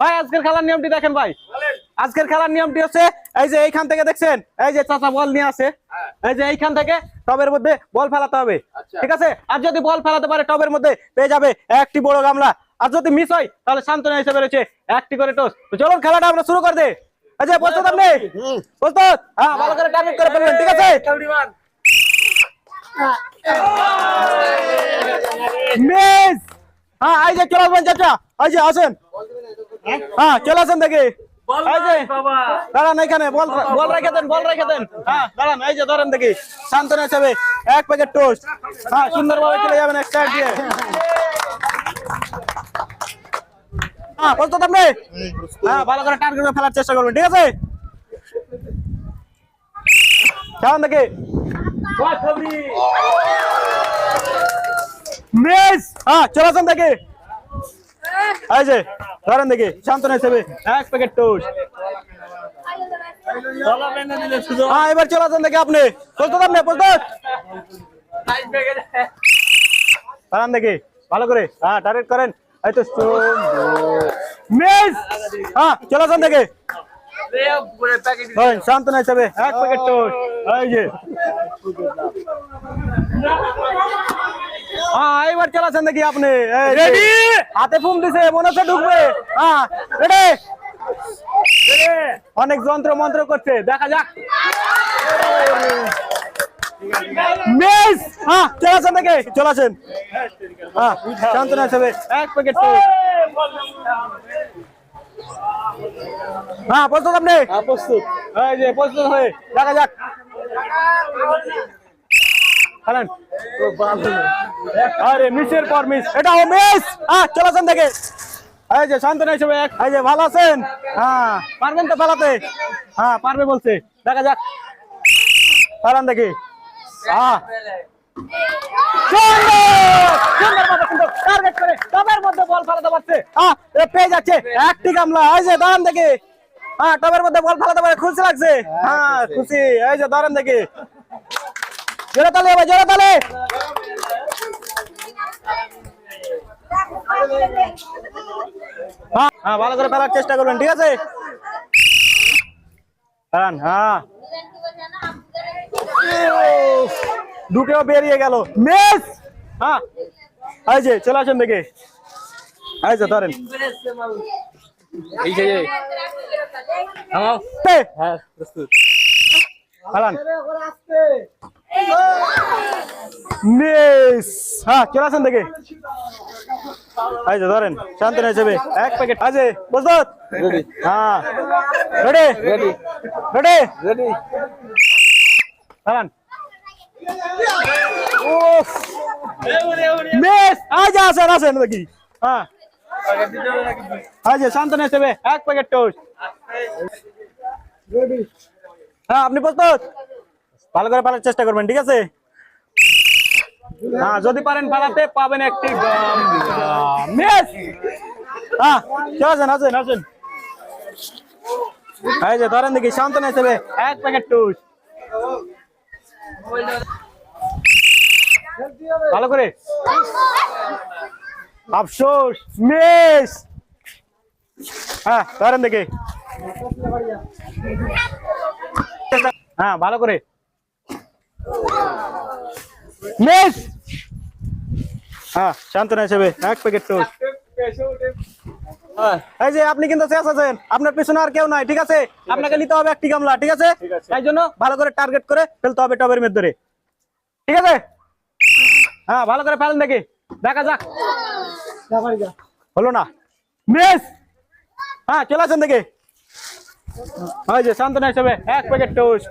ভাই আজকের খেলার নিয়মটি দেখেন ভাই। আজকের খেলার নিয়মটি হচ্ছে এই যে এইখান থেকে দেখছেন এই যে চাচা বল নিয়ে আসে। এই যে এইখান থেকে টবের মধ্যে বল ফেলাতে হবে। ঠিক আছে? আর যদি বল ফেলাতে পারে টবের মধ্যে পেয়ে যাবে একটি বড় গামলা। আর যদি মিস হয় তাহলে সান্ত্বনা হিসেবে রয়েছে একটি করে টোস তো চলুন খেলাটা আমরা শুরু করে দে আচ্ছা প্রস্তুত আপনি? প্রস্তুত? হ্যাঁ ভালো করে টার্গেট করে ফেলবেন ঠিক আছে? মিস হ্যাঁ এই যে চলে আসবেন চাচা এই যে আসেন। হ্যাঁ চলে আসেন দেখি। দাঁড়ান এখানে বল বল রেখে দেন বল রেখে দেন। হ্যাঁ দাঁড়ান এই যে ধরেন দেখি। শান্তনা হিসাবে এক প্যাকেট টোস্ট হ্যাঁ সুন্দরভাবে চলে যাবেন এক সাইড দিয়ে। হ্যাঁ প্রস্তুত আপনি? হ্যাঁ ভালো করে টার্গেট ফেলার চেষ্টা করবেন ঠিক আছে? কেমন দেখি। মিস! হ্যাঁ চলে আসেন দেখি। এই যে ধরেন দেখি শান্তনা হিসেবে এক প্যাকেট টোস্ট হ্যাঁ এবার চলে আসেন দেখি আপনি। প্রস্তুত আপনি, প্রস্তুত? দাঁড়ান দেখি, ভালো করে। হ্যাঁ টার্গেট করেন। এই তো হ্যাঁ চলে আসেন দেখি। শান্তনা হিসেবে এক প্যাকেট টোস্ট এই যে। হ্যাঁ এবার চালাচ্ছেন দেখি আপনি। রেডি হাতে ফুম দিছে মনে হচ্ছে ঢুকবে। হ্যাঁ রেডি অনেক যন্ত্র মন্ত্র করছে দেখা যাক। মিস! হ্যাঁ চলাছেন দেখে চলাছেন হ্যাঁ শান্তনা হিসেবে এক প্যাকেট হ্যাঁ প্রস্তুত আপনি? প্রস্তুত। এই যে প্রস্তুত হয়ে দেখা যাক। খেলেন। হ্যাঁ চলাছেন দেখে। এই যে হ্যাঁ হ্যাঁ দেখা হ্যাঁ টবের মধ্যে বল ফেলাতে একটি গামলা। পারে, খুশি লাগছে। হ্যাঁ খুশি। এই যে, দাঁড়ান দেখি। জোরে তালে জোরে তালে। হ্যাঁ ভালো করে ফেলার চেষ্টা করবেন, ঠিক আছে? দাঁড়ান হ্যাঁ। দুটোও বেরিয়ে গেল। মিস! হ্যাঁ। এই যে, চলে আসেন দেখে। এই যে, ধরেন। এই হ্যাঁ প্রস্তুত হ্যাঁ চলে আসেন দেখে। যে ধরেন শান্তনা হিসেবে এক প্যাকেট আছে প্রস্তুত হ্যাঁ। রেডি রেডি রেডি রেডি হালান উফ মিস আজ আসেন আসেন দেখি হ্যাঁ। আজ শান্তনা হিসেবে এক প্যাকেট টোস্ট হ্যাঁ আপনি প্রস্তুত? ভালো করে পালার চেষ্টা করবেন ঠিক আছে? হ্যাঁ যদি পারেন পালাতে, পাবেন একটি হ্যাঁ আসেন আসেন আসেন এই যে, ধরেন দেখি, শান্ত শান্তনা হিসেবে এক প্যাকেট টোস্ট ভালো করে। আফসোস মিস হ্যাঁ ধরেন দেখি। হ্যাঁ ভালো করে। মিস হ্যাঁ শান্তনা হিসেবে এক প্যাকেট টোস্ট এই যে আপনি কিন্তু শেষ আছেন। আপনার পিছনে আর কেউ নাই ঠিক আছে? আপনাকে নিতে হবে একটি গামলা ঠিক আছে? তাই জন্য ভালো করে টার্গেট করে ফেলতে হবে টবের মধ্যে। ঠিক আছে? হ্যাঁ ভালো করে ফেলেন দেখি। দেখা যাক। হলো না। মিস হ্যাঁ চলে আসেন দেখি। ওই যে শান্তনা হিসেবে এক প্যাকেট টোস্ট